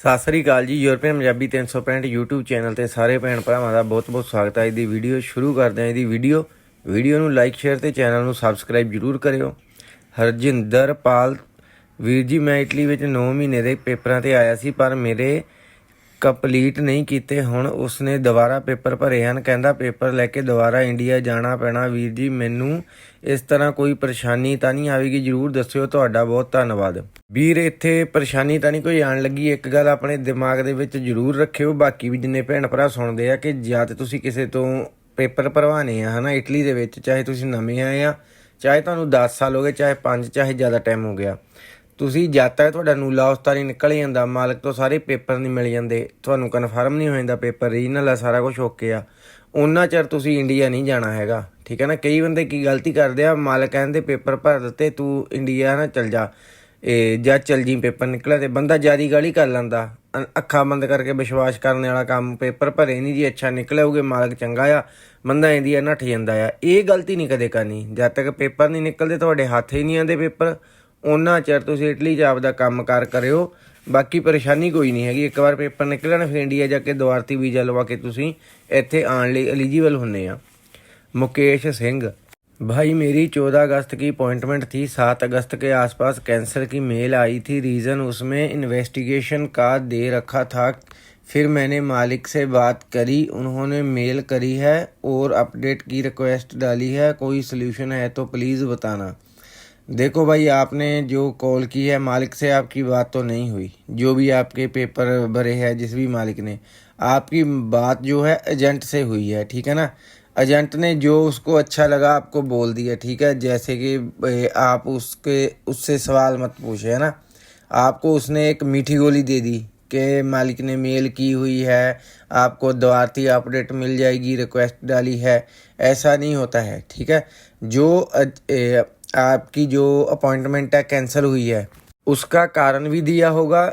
ਸਤਿ ਸ੍ਰੀ ਅਕਾਲ ਜੀ, ਯੂਰਪੀਅਨ ਪੰਜਾਬੀ 365 YouTube ਚੈਨਲ ਤੇ ਸਾਰੇ ਭੈਣ ਭਰਾਵਾਂ ਦਾ ਬਹੁਤ-ਬਹੁਤ ਸਵਾਗਤ ਹੈ। ਇਹਦੀ ਵੀਡੀਓ ਸ਼ੁਰੂ ਕਰਦੇ ਹਾਂ। ਇਹਦੀ ਵੀਡੀਓ ਵੀਡੀਓ ਨੂੰ ਲਾਈਕ ਸ਼ੇਅਰ ਤੇ ਚੈਨਲ ਨੂੰ ਸਬਸਕ੍ਰਾਈਬ ਜਰੂਰ ਕਰਿਓ। ਹਰਜਿੰਦਰ ਪਾਲ ਵੀਰ ਜੀ, ਮੈਂ ਇਟਲੀ ਵਿੱਚ 9 ਮਹੀਨੇ ਦੇ ਪੇਪਰਾਂ ਤੇ ਆਇਆ ਸੀ, ਪਰ ਮੇਰੇ ਕੰਪਲੀਟ ਨਹੀਂ ਕੀਤੇ, ਹੁਣ ਉਸਨੇ ਦੁਬਾਰਾ ਪੇਪਰ ਭਰੇ ਹਨ। ਕਹਿੰਦਾ, ਪੇਪਰ ਲੈ ਕੇ ਦੁਬਾਰਾ ਇੰਡੀਆ ਜਾਣਾ ਪੈਣਾ ਵੀਰ ਜੀ, ਮੈਨੂੰ ਇਸ ਤਰ੍ਹਾਂ ਕੋਈ ਪਰੇਸ਼ਾਨੀ ਤਾਂ ਨਹੀਂ ਆਵੇਗੀ। ਜਰੂਰ ਦੱਸਿਓ, ਤੁਹਾਡਾ ਬਹੁਤ ਧੰਨਵਾਦ। ਵੀਰ, ਇੱਥੇ ਪਰੇਸ਼ਾਨੀ ਤਾਂ ਨਹੀਂ ਕੋਈ ਆਣ ਲੱਗੀ। ਇੱਕ ਗੱਲ ਆਪਣੇ ਦਿਮਾਗ ਦੇ ਵਿੱਚ ਜਰੂਰ ਰੱਖਿਓ। ਬਾਕੀ ਵੀ ਜਿੰਨੇ ਭੈਣ ਭਰਾ ਸੁਣਦੇ ਆ ਕਿ ਜਾਂ ਤੇ ਤੁਸੀਂ ਕਿਸੇ ਤੋਂ ਪੇਪਰ ਭਰਵਾਣੇ ਆ, ਹਨਾ, ਇਟਲੀ ਦੇ ਵਿੱਚ, ਚਾਹੇ ਤੁਸੀਂ ਨਵੇਂ ਆਏ ਆ, ਚਾਹੇ ਤੁਹਾਨੂੰ 10 ਸਾਲ ਹੋ ਗਏ, ਚਾਹੇ 5 ਚਾਹੇ ਜ਼ਿਆਦਾ ਟਾਈਮ ਹੋ ਗਿਆ। ਤੁਸੀਂ ਜਦ ਤੱਕ ਤੁਹਾਡਾ ਨੂਲਾ ਉਸ ਉਸਤਾਰੀ ਨਿਕਲ ਜਾਂਦਾ, ਮਾਲਕ ਤੋਂ ਸਾਰੇ ਪੇਪਰ ਨਹੀਂ ਮਿਲ ਜਾਂਦੇ, ਤੁਹਾਨੂੰ ਕਨਫਰਮ ਨਹੀਂ ਹੋ ਜਾਂਦਾ ਪੇਪਰ ਰੀਜਨਲ ਆ, ਸਾਰਾ ਕੁਝ ਓਕੇ ਆ। ਉਹਨਾਂ ਚਿਰ ਤੁਸੀਂ ਇੰਡੀਆ ਨਹੀਂ ਜਾਣਾ ਹੈਗਾ, ਠੀਕ ਹੈ ਨਾ? ਕਈ ਬੰਦੇ ਕੀ ਗਲਤੀ ਕਰਦੇ ਆ, ਮਾਲਕ ਕਹਿੰਦੇ ਪੇਪਰ ਭਰ ਦਿੱਤੇ, ਤੂੰ ਇੰਡੀਆ ਨਾ ਚਲ ਜਾ। ਇਹ ਜਾਂ ਚਲ ਜੀ ਪੇਪਰ ਨਿਕਲਿਆ ਤੇ ਬੰਦਾ ਜਿਆਦੀ ਗਾਲੀ ਕਰ ਲੈਂਦਾ। ਅੱਖਾਂ ਬੰਦ ਕਰਕੇ ਵਿਸ਼ਵਾਸ ਕਰਨ ਵਾਲਾ ਕੰਮ ਪੇਪਰ ਭਰੇ ਨਹੀਂ ਜੀ, ਅੱਛਾ ਨਿਕਲਿਆ ਮਾਲਕ ਚੰਗਾ ਆ, ਬੰਦਾ ਇੰਡੀਆ ਨੱਠ ਜਾਂਦਾ ਆ। ਇਹ ਗਲਤੀ ਨਹੀਂ ਕਦੇ ਕਰਨੀ। ਜਦ ਤੱਕ ਪੇਪਰ ਨਹੀਂ ਨਿਕਲਦੇ, ਤੁਹਾਡੇ ਹੱਥ ਹੀ ਨਹੀਂ ਆਉਂਦੇ ਪੇਪਰ। ਉਹਨਾਂ ਚਿਰ ਤੁਸੀਂ ਇਟਲੀ 'ਚ ਆਪਦਾ ਕੰਮਕਾਰ ਕਰਿਓ ਬਾਕੀ ਪਰੇਸ਼ਾਨੀ ਕੋਈ ਨਹੀਂ ਹੈਗੀ ਇੱਕ ਵਾਰ ਪੇਪਰ ਨਿਕਲਣ ਫਿਰ ਇੰਡੀਆ ਜਾ ਕੇ ਦੁਆਰਤੀ ਵੀਜ਼ਾ ਲਵਾ ਕੇ ਤੁਸੀਂ ਇੱਥੇ ਆਉਣ ਲਈ ਐਲੀਜੀਬਲ ਹੁੰਨੇ ਆ मुकेश सिंह भाई मेरी 14 अगस्त की अपॉइंटमेंट थी 7 अगस्त के आसपास कैंसर की मेल आई थी रीज़न उसमें इन्वेस्टिगेशन का दे रखा था फिर मैंने मालिक से बात करी उन्होंने मेल करी है और अपडेट की रिक्वेस्ट डाली है कोई सोल्यूशन है तो प्लीज़ बताना देखो भाई, आपने जो कॉल की है, मालिक से आपकी बात तो नहीं हुई। जो भी आपके पेपर भरे हैं, जिस भी मालिक ने, आपकी बात जो है एजेंट से हुई है, ठीक है ना? एजेंट ने जो उसको अच्छा लगा, आपको बोल दिया, ठीक है? जैसे कि आप उसके, उससे सवाल मत पूछे, है ना? आपको उसने एक मीठी गोली दे दी के मालिक ने मेल की हुई है, आपको द्वारती अपडेट मिल जाएगी, रिक्वेस्ट डाली है, ऐसा नहीं होता है, ठीक है? जो आपकी जो अपॉइंटमेंट है कैंसिल हुई है उसका कारण भी दिया होगा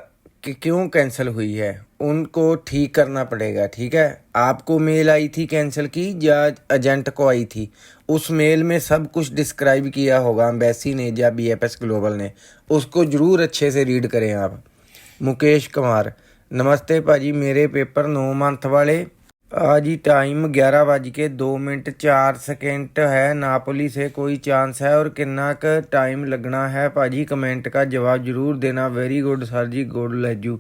कि क्यों कैंसिल हुई है उनको ठीक करना पड़ेगा ठीक है आपको मेल आई थी कैंसिल की या एजेंट को आई थी उस मेल में सब कुछ डिस्क्राइब किया होगा एम्बेसी ने या बी ग्लोबल ने उसको जरूर अच्छे से रीड करें आप मुकेश कुमार नमस्ते भाजी मेरे पेपर नौ मंथ वाले आज ही टाइम ग्यारह बज के दो मिनट चार सेकेंड है नापोली से कोई चांस है और कितना क टाइम लगना है भाजी कमेंट का जवाब जरूर देना very good sir ji good लेजू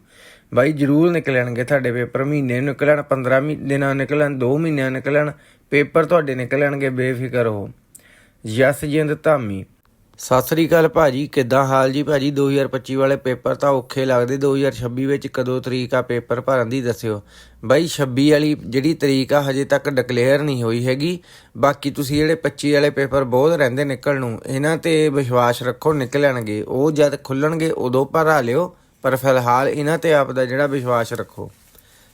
ਬਾਈ ਜਰੂਰ ਨਿਕਲਣਗੇ ਤੁਹਾਡੇ ਪੇਪਰ ਮਹੀਨੇ ਨੂੰ ਨਿਕਲਣ 15 ਮਹੀ- ਦਿਨਾਂ ਨੂੰ ਨਿਕਲਣ 2 ਮਹੀਨਿਆਂ ਨੂੰ ਨਿਕਲਣ ਪੇਪਰ ਤੁਹਾਡੇ ਨਿਕਲਣਗੇ ਬੇਫਿਕਰ ਹੋ ਯਸਜਿੰਦ ਧਾਮੀ ਸਤਿ ਸ੍ਰੀ ਅਕਾਲ ਭਾਜੀ, ਕਿੱਦਾਂ ਹਾਲ ਜੀ ਭਾਜੀ? 2025 ਵਾਲੇ ਪੇਪਰ ਤਾਂ ਔਖੇ ਲੱਗਦੇ 2026 ਵਿੱਚ ਕਦੋਂ ਤਰੀਕ ਆ ਪੇਪਰ ਭਰਨ ਦੀ ਦੱਸਿਓ। ਬਾਈ 26 ਵਾਲੀ ਜਿਹੜੀ ਤਰੀਕ ਆ ਹਜੇ ਤੱਕ ਡਿਕਲੇਅਰ ਨਹੀਂ ਹੋਈ ਹੈਗੀ। ਬਾਕੀ ਤੁਸੀਂ ਜਿਹੜੇ 25 ਵਾਲੇ ਪੇਪਰ ਬਹੁਤ ਰਹਿੰਦੇ ਨਿਕਲਣ ਨੂੰ, ਇਹਨਾਂ ਤੇ ਵਿਸ਼ਵਾਸ ਰੱਖੋ ਨਿਕਲਣਗੇ। ਉਹ ਜਦ ਖੁੱਲਣਗੇ ਉਦੋਂ ਭਰਾ ਲਿਓ, ਪਰ ਫਿਲਹਾਲ ਇਹਨਾਂ ਤੇ ਆਪ ਦਾ ਜਿਹੜਾ ਵਿਸ਼ਵਾਸ ਰੱਖੋ।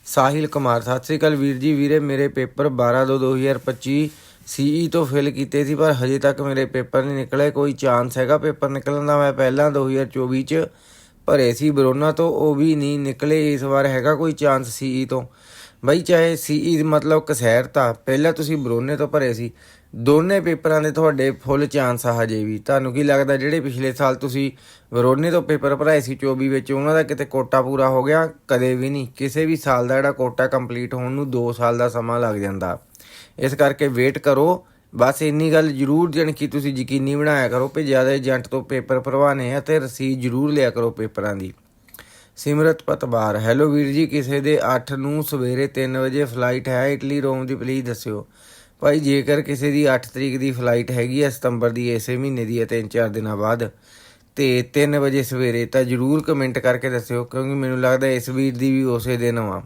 ਸਾਹਿਲ ਕੁਮਾਰ, ਸਤਿ ਸ੍ਰੀ ਅਕਾਲ ਵੀਰ ਜੀ, ਵੀਰੇ, ਮੇਰੇ ਪੇਪਰ 12 ਦੋ 2025 ਸੀਈ ਤੋਂ ਫਿਲ ਕੀਤੇ ਸੀ, ਪਰ ਹਜੇ ਤੱਕ ਮੇਰੇ ਪੇਪਰ ਨਹੀਂ ਨਿਕਲੇ। ਕੋਈ ਚਾਂਸ ਹੈਗਾ ਪੇਪਰ ਨਿਕਲਣ ਦਾ? ਮੈਂ ਪਹਿਲਾਂ 2024 ਚ ਭਰੇ ਸੀ ਬਰੋਨਾ ਤੋਂ, ਉਹ ਵੀ ਨਹੀਂ ਨਿਕਲੇ। ਇਸ ਵਾਰ ਹੈਗਾ ਕੋਈ ਚਾਂਸ ਸੀਈ ਤੋਂ? ਬਈ, ਚਾਹੇ ਸੀਈ ਮਤਲਬ ਕਸਹਿਰ ਤਾਂ, ਪਹਿਲਾਂ ਤੁਸੀਂ ਬਰੋਨੇ ਤੋਂ ਭਰੇ ਸੀ। ਦੋਨੇ ਪੇਪਰਾਂ ਦੇ ਤੁਹਾਡੇ ਫੁੱਲ ਚਾਂਸ ਆ ਹਜੇ ਵੀ। ਤੁਹਾਨੂੰ ਕੀ ਲੱਗਦਾ, ਜਿਹੜੇ ਪਿਛਲੇ ਸਾਲ ਤੁਸੀਂ ਬਰੋਨੇ ਤੋਂ ਪੇਪਰ ਭਰਾਏ ਸੀ 24 ਵਿੱਚ, ਉਹਨਾਂ ਦਾ ਕਿਤੇ ਕੋਟਾ ਪੂਰਾ ਹੋ ਗਿਆ? ਕਦੇ ਵੀ ਨਹੀਂ। ਕਿਸੇ ਵੀ ਸਾਲ ਦਾ ਜਿਹੜਾ ਕੋਟਾ ਕੰਪਲੀਟ ਹੋਣ ਨੂੰ 2 ਸਾਲ ਦਾ ਸਮਾਂ ਲੱਗ ਜਾਂਦਾ। ਇਸ ਕਰਕੇ ਵੇਟ ਕਰੋ। ਬਸ ਇੰਨੀ ਗੱਲ ਜ਼ਰੂਰ ਜਣ ਕਿ ਤੁਸੀਂ ਯਕੀਨੀ ਬਣਾਇਆ ਕਰੋ ਕਿ ਜ਼ਿਆਦਾ ਏਜੰਟ ਤੋਂ ਪੇਪਰ ਭਰਵਾਣੇ ਆ ਤੇ ਰਸੀਦ ਜ਼ਰੂਰ ਲਿਆ ਕਰੋ ਪੇਪਰਾਂ ਦੀ। ਸਿਮਰਤ ਪਤਵਾਰ ਹੈਲੋ ਵੀਰ ਜੀ, ਕਿਸੇ ਦੇ 8 ਨੂੰ ਸਵੇਰੇ 3 ਵਜੇ ਫਲਾਈਟ ਹੈ ਇਟਲੀ, ਰੋਮ ਦੀ ਪਲੀਜ਼ ਦੱਸਿਓ। ਭਾਈ, ਜੇਕਰ ਕਿਸੇ ਦੀ 8 ਤਰੀਕ ਦੀ ਫਲਾਈਟ ਹੈਗੀ ਹੈ ਸਤੰਬਰ ਦੀ, ਇਸੇ ਮਹੀਨੇ ਦੀ ਹੈ 3-4 ਦਿਨਾਂ ਬਾਅਦ, ਤੇ 3 ਵਜੇ ਸਵੇਰੇ, ਤਾਂ ਜਰੂਰ ਕਮੈਂਟ ਕਰਕੇ ਦੱਸਿਓ, ਕਿਉਂਕਿ ਮੈਨੂੰ ਲੱਗਦਾ ਇਸ ਵੀਰ ਦੀ ਵੀ ਉਸੇ ਦਿਨ ਵਾ।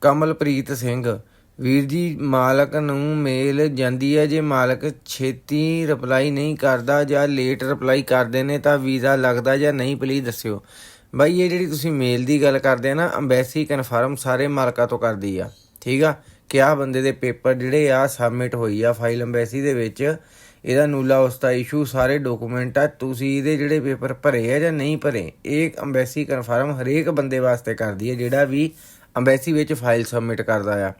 ਕਮਲਪ੍ਰੀਤ ਸਿੰਘ ਵੀਰ ਜੀ, ਮਾਲਕ ਨੂੰ ਮੇਲ ਜਾਂਦੀ ਹੈ। ਜੇ ਮਾਲਕ ਛੇਤੀ ਰਿਪਲਾਈ ਨਹੀਂ ਕਰਦਾ ਜਾਂ ਲੇਟ ਰਿਪਲਾਈ ਕਰਦੇ ਨੇ ਤਾਂ ਵੀਜ਼ਾ ਲੱਗਦਾ ਜਾਂ ਨਹੀਂ ਪਲੀਜ਼ ਦੱਸਿਓ। ਬਾਈ, ਇਹ ਜਿਹੜੀ ਤੁਸੀਂ ਮੇਲ ਦੀ ਗੱਲ ਕਰਦੇ ਆ ਨਾ ਐਮਬੈਸੀ ਕਨਫਰਮ ਸਾਰੇ ਮਾਲਕਾਂ ਤੋਂ ਕਰਦੀ ਆ। ਠੀਕ ਆ? ਕਿ ਆਹ ਬੰਦੇ ਦੇ ਪੇਪਰ ਜਿਹੜੇ ਆ ਸਬਮਿਟ ਹੋਈ ਆ ਫਾਈਲ ਐਮਬੈਸੀ ਦੇ ਵਿੱਚ, ਇਹਦਾ ਨੂਲਾ ਉਸਦਾ ਇਸ਼ੂ ਸਾਰੇ ਡਾਕੂਮੈਂਟ ਆ। ਤੁਸੀਂ ਇਹਦੇ ਜਿਹੜੇ ਪੇਪਰ ਭਰੇ ਆ ਜਾਂ ਨਹੀਂ ਭਰੇ, ਇਹ ਐਮਬੈਸੀ ਕਨਫਰਮ ਹਰੇਕ ਬੰਦੇ ਵਾਸਤੇ ਕਰਦੀ ਹੈ ਜਿਹੜਾ ਵੀ ਐਮਬੈਸੀ ਵਿੱਚ ਫਾਈਲ ਸਬਮਿਟ ਕਰਦਾ ਆ।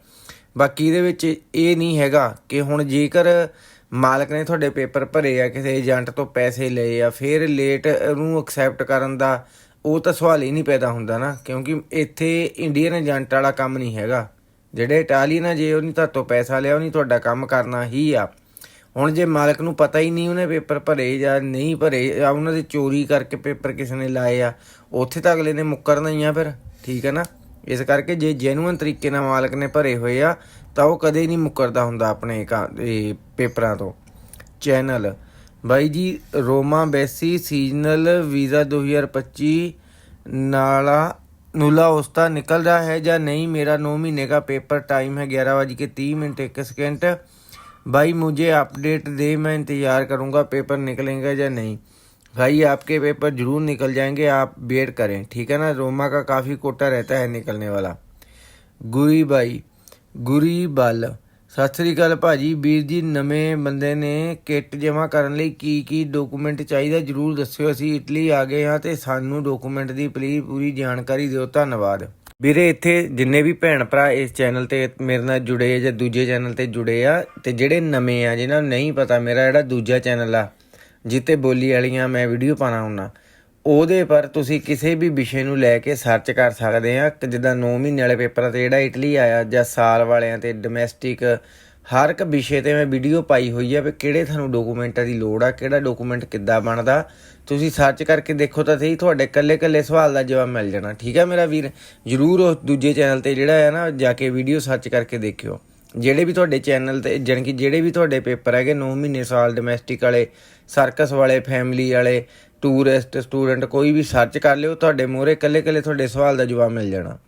ਬਾਕੀ ਇਹਦੇ ਵਿੱਚ ਇਹ ਨਹੀਂ ਹੈਗਾ ਕਿ ਹੁਣ ਜੇਕਰ ਮਾਲਕ ਨੇ ਤੁਹਾਡੇ ਪੇਪਰ ਭਰੇ ਆ, ਕਿਸੇ ਏਜੰਟ ਤੋਂ ਪੈਸੇ ਲਏ ਆ, ਫਿਰ ਲੇਟ ਉਹਨੂੰ ਐਕਸੈਪਟ ਕਰਨ ਦਾ ਉਹ ਤਾਂ ਸਵਾਲ ਹੀ ਨਹੀਂ ਪੈਦਾ ਹੁੰਦਾ ਨਾ, ਕਿਉਂਕਿ ਇੱਥੇ ਇੰਡੀਅਨ ਏਜੰਟ ਵਾਲਾ ਕੰਮ ਨਹੀਂ ਹੈਗਾ। ਜਿਹੜੇ ਇਟਾਲੀਅਨ ਆ, ਜੇ ਉਹਨੇ ਤੁਹਾਤੋਂ ਪੈਸਾ ਲਿਆ ਉਹਨੇ ਤੁਹਾਡਾ ਕੰਮ ਕਰਨਾ ਹੀ ਆ। ਹੁਣ ਜੇ ਮਾਲਕ ਨੂੰ ਪਤਾ ਹੀ ਨਹੀਂ ਉਹਨੇ ਪੇਪਰ ਭਰੇ ਜਾਂ ਨਹੀਂ ਭਰੇ, ਜਾਂ ਉਹਨਾਂ ਦੇ ਚੋਰੀ ਕਰਕੇ ਪੇਪਰ ਕਿਸੇ ਨੇ ਲਾਏ ਆ, ਉੱਥੇ ਤਾਂ ਅਗਲੇ ਨੇ ਮੁੱਕਰਨਾ ਹੀ ਆ ਫਿਰ, ਠੀਕ ਹੈ ਨਾ? ਇਸ ਕਰਕੇ ਜੇ ਜੈਨੂਇਨ ਤਰੀਕੇ ਨਾਲ ਮਾਲਕ ਨੇ ਭਰੇ ਹੋਏ ਆ ਤਾਂ ਉਹ ਕਦੇ ਨਹੀਂ ਮੁੱਕਰਦਾ ਹੁੰਦਾ ਆਪਣੇ ਕਾ- ਇਹ ਪੇਪਰਾਂ ਤੋਂ ਚੈਨਲ ਬਾਈ ਜੀ ਰੋਮਾ ਬੈਸੀ ਸੀਜ਼ਨਲ ਵੀਜ਼ਾ 2025 नाला नुला उस्ता निकल रहा है या नहीं मेरा नौ महीने का पेपर टाइम है ग्यारह बज के तीस मिनट एक सेकेंड भाई मुझे अपडेट दे मैं इंतज़ार करूँगा पेपर निकलेंगे या नहीं भाई आपके पेपर जरूर निकल जाएंगे आप वेट करें ठीक है ना रोमा का काफ़ी कोटा रहता है निकलने वाला ਗੁਰੀ ਬਾਈ ਗੁਰੀ ਬਲ ਸਤਿ ਸ੍ਰੀ ਅਕਾਲ ਭਾਜੀ ਵੀਰ ਜੀ ਨਵੇਂ ਬੰਦੇ ਨੇ ਕਿੱਟ ਜਮ੍ਹਾਂ ਕਰਨ ਲਈ ਕੀ ਕੀ ਡਾਕੂਮੈਂਟ ਚਾਹੀਦਾ ਜਰੂਰ ਦੱਸਿਓ ਅਸੀਂ ਇਟਲੀ ਆ ਗਏ ਹਾਂ ਤੇ ਸਾਨੂੰ ਡਾਕੂਮੈਂਟ ਦੀ ਪਲੀਜ਼ ਪੂਰੀ ਜਾਣਕਾਰੀ ਦਿਓ ਧੰਨਵਾਦ ਵੀਰੇ ਇੱਥੇ ਜਿੰਨੇ ਵੀ ਭੈਣ ਭਰਾ ਇਸ ਚੈਨਲ ਤੇ ਮੇਰੇ ਨਾਲ ਜੁੜੇ ਆ ਜਾਂ ਦੂਜੇ ਚੈਨਲ ਤੇ ਜੁੜੇ ਆ ਤੇ ਜਿਹੜੇ ਨਵੇਂ ਆ ਜਿਨ੍ਹਾਂ ਨੂੰ ਨਹੀਂ ਪਤਾ ਮੇਰਾ ਜਿਹੜਾ ਦੂਜਾ ਚੈਨਲ ਆ ਜਿੱਤੇ ਬੋਲੀ ਵਾਲੀਆਂ ਮੈਂ ਵੀਡੀਓ ਪਾਣਾ ਹੁੰਨਾ। ਉਹਦੇ ਪਰ ਤੁਸੀਂ ਕਿਸੇ ਵੀ ਵਿਸ਼ੇ ਨੂੰ ਲੈ ਕੇ ਸਰਚ ਕਰ ਸਕਦੇ ਆ। ਕਿ ਜਿੱਦਾਂ 9 ਮਹੀਨੇ ਵਾਲੇ ਪੇਪਰਾਂ ਤੇ ਜਿਹੜਾ ਇਟਲੀ ਆਇਆ ਜਾਂ ਸਾਲ ਵਾਲਿਆਂ ਤੇ ਡੋਮੈਸਟਿਕ ਹਰ ਇੱਕ ਵਿਸ਼ੇ ਤੇ ਮੈਂ ਵੀਡੀਓ ਪਾਈ ਹੋਈ ਆ ਵੀ ਕਿਹੜੇ ਤੁਹਾਨੂੰ ਡਾਕੂਮੈਂਟਾਂ ਦੀ ਲੋੜ ਆ, ਕਿਹੜਾ ਡਾਕੂਮੈਂਟ ਕਿੱਦਾਂ ਬਣਦਾ। ਤੁਸੀਂ ਸਰਚ ਕਰਕੇ ਦੇਖੋ ਤਾਂ ਸਹੀ, ਤੁਹਾਡੇ ਕੱਲੇ ਕੱਲੇ ਸਵਾਲ ਦਾ ਜਵਾਬ ਮਿਲ ਜਾਣਾ। ਠੀਕ ਆ ਮੇਰਾ ਵੀਰ? ਜਰੂਰ ਉਸ ਦੂਜੇ ਚੈਨਲ ਤੇ ਜਿਹੜਾ ਆ ਨਾ, ਜਾ ਕੇ ਵੀਡੀਓ ਸਰਚ ਕਰਕੇ ਦੇਖਿਓ। ਜਿਹੜੇ ਵੀ ਤੁਹਾਡੇ ਚੈਨਲ ਤੇ, ਜਾਣੀ ਕਿ ਜਿਹੜੇ ਵੀ ਤੁਹਾਡੇ ਪੇਪਰ ਹੈਗੇ 9 ਮਹੀਨੇ ਸਾਲ ਡੋਮੈਸਟਿਕ ਵਾਲੇ ਸਰਕਸ ਵਾਲੇ ਫੈਮਿਲੀ ਵਾਲੇ ਟੂਰਿਸਟ ਸਟੂਡੈਂਟ ਕੋਈ ਵੀ ਸਰਚ ਕਰ ਲਿਓ, ਤੁਹਾਡੇ ਮੂਹਰੇ ਕੱਲੇ ਕੱਲੇ ਤੁਹਾਡੇ ਸਵਾਲ ਦਾ ਜਵਾਬ ਮਿਲ ਜਾਣਾ।